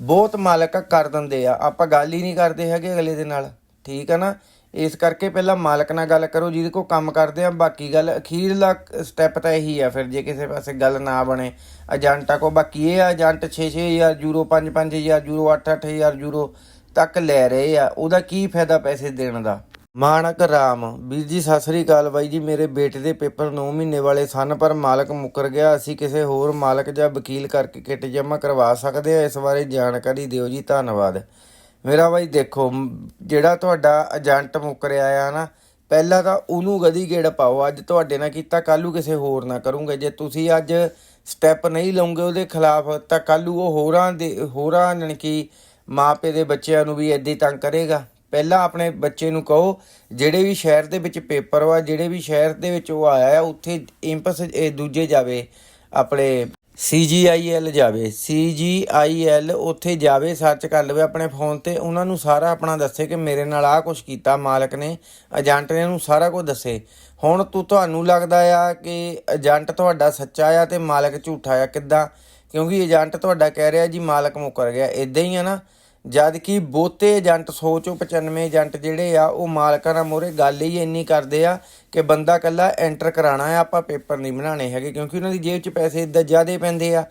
ਬਹੁਤ ਮਾਲਕ ਕਰ ਦਿੰਦੇ ਆ, ਆਪਾਂ ਗੱਲ ਹੀ ਨਹੀਂ ਕਰਦੇ ਹੈਗੇ ਅਗਲੇ ਦੇ ਨਾਲ, ਠੀਕ ਆ ਨਾ? ਇਸ ਕਰਕੇ ਪਹਿਲਾਂ ਮਾਲਕ ਨਾਲ ਗੱਲ ਕਰੋ, ਜਿਹਦੇ ਕੋ ਕੰਮ ਕਰਦੇ ਆ, ਬਾਕੀ ਗੱਲ ਅਖੀਰਲਾ ਸਟੈਪ ਤਾਂ ਇਹੀ ਆ ਫਿਰ, ਜੇ ਕਿਸੇ ਪਾਸੇ ਗੱਲ ਨਾ ਬਣੇ। ਏਜੰਟਾਂ ਕੋ ਬਾਕੀ ਇਹ ਆ, ਏਜੰਟ 6-6000 ਯੂਰੋ 5-5000 ਯੂਰੋ 8-8000 ਯੂਰੋ ਤੱਕ ਲੈ ਰਹੇ ਆ। ਉਹਦਾ ਕੀ ਫਾਇਦਾ ਪੈਸੇ ਦੇਣ ਦਾ? ਮਾਨਕ ਰਾਮ, ਵੀਰ ਜੀ ਸਤਿ ਸ੍ਰੀ ਅਕਾਲ ਬਾਈ ਜੀ, ਮੇਰੇ ਬੇਟੇ ਦੇ ਪੇਪਰ 9 ਮਹੀਨੇ ਵਾਲੇ ਸਨ, ਪਰ ਮਾਲਕ ਮੁੱਕਰ ਗਿਆ। ਅਸੀਂ ਕਿਸੇ ਹੋਰ ਮਾਲਕ ਜਾਂ ਵਕੀਲ ਕਰਕੇ ਕਿੱਟ ਜਮ੍ਹਾਂ ਕਰਵਾ ਸਕਦੇ ਹਾਂ ਇਸ ਬਾਰੇ ਜਾਣਕਾਰੀ ਦਿਓ ਜੀ, ਧੰਨਵਾਦ। ਮੇਰਾ ਬਾਈ ਦੇਖੋ ਜਿਹੜਾ ਤੁਹਾਡਾ ਏਜੰਟ ਮੁੱਕਰਿਆ ਆ ਨਾ, ਪਹਿਲਾਂ ਤਾਂ ਉਹਨੂੰ ਗਦੀ ਗੇੜ ਪਾਓ। ਅੱਜ ਤੁਹਾਡੇ ਨਾਲ ਕੀਤਾ ਕੱਲੂ ਕਿਸੇ ਹੋਰ ਨਾਲ ਕਰੂੰਗੇ। ਜੇ ਤੁਸੀਂ ਅੱਜ ਸਟੈਪ ਨਹੀਂ ਲਓਗੇ ਉਹਦੇ ਖਿਲਾਫ, ਤਾਂ ਕੱਲੂ ਉਹ ਹੋਰਾਂ ਦੇ, ਹੋਰਾਂ ਜਾਣੀ ਕਿ ਮਾਪੇ ਦੇ ਬੱਚਿਆਂ ਨੂੰ ਵੀ ਏਦਾਂ ਹੀ ਤੰਗ ਕਰੇਗਾ। ਪਹਿਲਾਂ ਆਪਣੇ ਬੱਚੇ ਨੂੰ ਕਹੋ, ਜਿਹੜੇ ਵੀ ਸ਼ਹਿਰ ਦੇ ਵਿੱਚ ਪੇਪਰ ਵਾ, ਜਿਹੜੇ ਵੀ ਸ਼ਹਿਰ ਦੇ ਵਿੱਚ ਉਹ ਆਇਆ ਉੱਥੇ ਇੰਪਸ ਦੂਜੇ ਜਾਵੇ, ਆਪਣੇ CGIL ਜਾਵੇ CGIL ਉੱਥੇ ਜਾਵੇ ਸਰਚ ਕਰ ਲਵੇ ਆਪਣੇ ਫੋਨ ਤੇ, ਉਹਨਾਂ ਨੂੰ ਸਾਰਾ ਆਪਣਾ ਦੱਸੇ ਕਿ ਮੇਰੇ ਨਾਲ ਆਹ ਕੁਝ ਕੀਤਾ, ਮਾਲਕ ਨੇ ਏਜੰਟ ਨੇ ਉਹਨੂੰ ਸਾਰਾ ਕੁਝ ਦੱਸੇ। ਹੁਣ ਤੂੰ ਤੁਹਾਨੂੰ ਲੱਗਦਾ ਆ ਕਿ ਏਜੰਟ ਤੁਹਾਡਾ ਸੱਚਾ ਆ ਤੇ ਮਾਲਕ ਝੂਠਾ ਆ, ਕਿੱਦਾਂ? ਕਿਉਂਕਿ ਏਜੰਟ ਤੁਹਾਡਾ ਕਹਿ ਰਿਹਾ ਜੀ ਮਾਲਕ ਮੁੱਕਰ ਗਿਆ ਇਦਾਂ ਹੀ ਆ ਨਾ। ਜਦ ਕਿ ਬਹੁਤੇ ਏਜੰਟ 100 ਚੋਂ 95 ਏਜੰਟ ਜਿਹੜੇ ਆ, ਉਹ ਮਾਲਕਾਂ ਨਾਲ ਮੋਰੇ ਗੱਲ ਹੀ ਇੰਨੀ ਕਰਦੇ ਆ ਕਿ ਬੰਦਾ ਕੱਲਾ ਐਂਟਰ ਕਰਾਣਾ ਆ, ਆਪਾਂ ਪੇਪਰ ਨਹੀਂ ਬਣਾਣੇ ਹੈਗੇ ਕਿਉਂਕਿ ਉਹਨਾਂ ਦੀ ਜੇਬ 'ਚ ਪੈਸੇ ਇਦਾਂ ਜ਼ਿਆਦੇ ਪੈਂਦੇ ਆ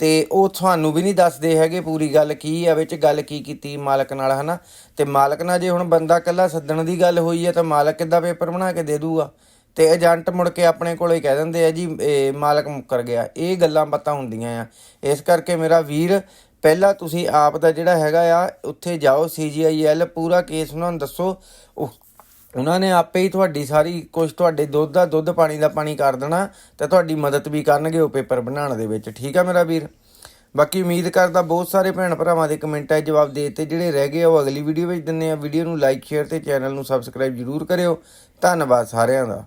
ਤੇ ਉਹ ਤੁਹਾਨੂੰ ਵੀ ਨਹੀਂ ਦੱਸਦੇ ਹੈਗੇ ਪੂਰੀ ਗੱਲ ਕੀ ਆ, ਵਿੱਚ ਗੱਲ ਕੀ ਕੀਤੀ ਮਾਲਕ ਨਾਲ, ਹਨਾ? ਤੇ ਮਾਲਕ ਨਾਲ ਜੇ ਹੁਣ ਬੰਦਾ ਕੱਲਾ ਸੱਦਣ ਦੀ ਗੱਲ ਹੋਈ ਆ, ਤਾਂ ਮਾਲਕ ਕਿੱਦਾਂ ਪੇਪਰ ਬਣਾ ਕੇ ਦੇ ਦੂਗਾ? ਤੇ ਏਜੰਟ ਮੁੜ ਕੇ ਆਪਣੇ ਕੋਲ ਹੀ ਕਹਿ ਦਿੰਦੇ ਆ, ਜੀ ਮਾਲਕ ਮੁੱਕਰ ਗਿਆ। ਇਹ ਗੱਲਾਂ ਬਾਤਾਂ ਹੁੰਦੀਆਂ ਆ। ਇਸ ਕਰਕੇ ਮੇਰਾ ਵੀਰ ਪਹਿਲਾਂ ਤੁਸੀਂ ਆਪ ਦਾ ਜਿਹੜਾ ਹੈਗਾ ਆ, ਉੱਥੇ ਜਾਓ CGIL ਪੂਰਾ ਕੇਸ ਉਹਨਾਂ ਨੂੰ ਦੱਸੋ। ਉਹ- ਉਹਨਾਂ ਨੇ ਆਪੇ ਹੀ ਤੁਹਾਡੀ ਸਾਰੀ ਕੁਝ ਤੁਹਾਡੇ ਦੁੱਧ ਦਾ ਦੁੱਧ ਪਾਣੀ ਦਾ ਪਾਣੀ ਕਰ ਦੇਣਾ, ਤੇ ਤੁਹਾਡੀ ਮਦਦ ਵੀ ਕਰਨਗੇ ਉਹ ਪੇਪਰ ਬਣਾਉਣ ਦੇ ਵਿੱਚ। ਠੀਕ ਆ ਮੇਰਾ ਵੀਰ? ਬਾਕੀ ਉਮੀਦ ਕਰਦਾ ਬਹੁਤ ਸਾਰੇ ਭੈਣ ਭਰਾਵਾਂ ਦੇ ਕਮੈਂਟਾਂ 'ਚ ਜਵਾਬ ਦੇ ਦਿੱਤੇ। ਜਿਹੜੇ ਰਹਿ ਗਏ ਆ, ਉਹ ਅਗਲੀ ਵੀਡੀਓ ਵਿੱਚ ਦਿੰਨੇ ਆ। ਵੀਡੀਓ ਨੂੰ ਲਾਈਕ ਸ਼ੇਅਰ ਤੇ ਚੈਨਲ ਨੂੰ ਸਬਸਕ੍ਰਾਈਬ ਜਰੂਰ ਕਰਿਓ। ਧੰਨਵਾਦ ਸਾਰਿਆਂ ਦਾ।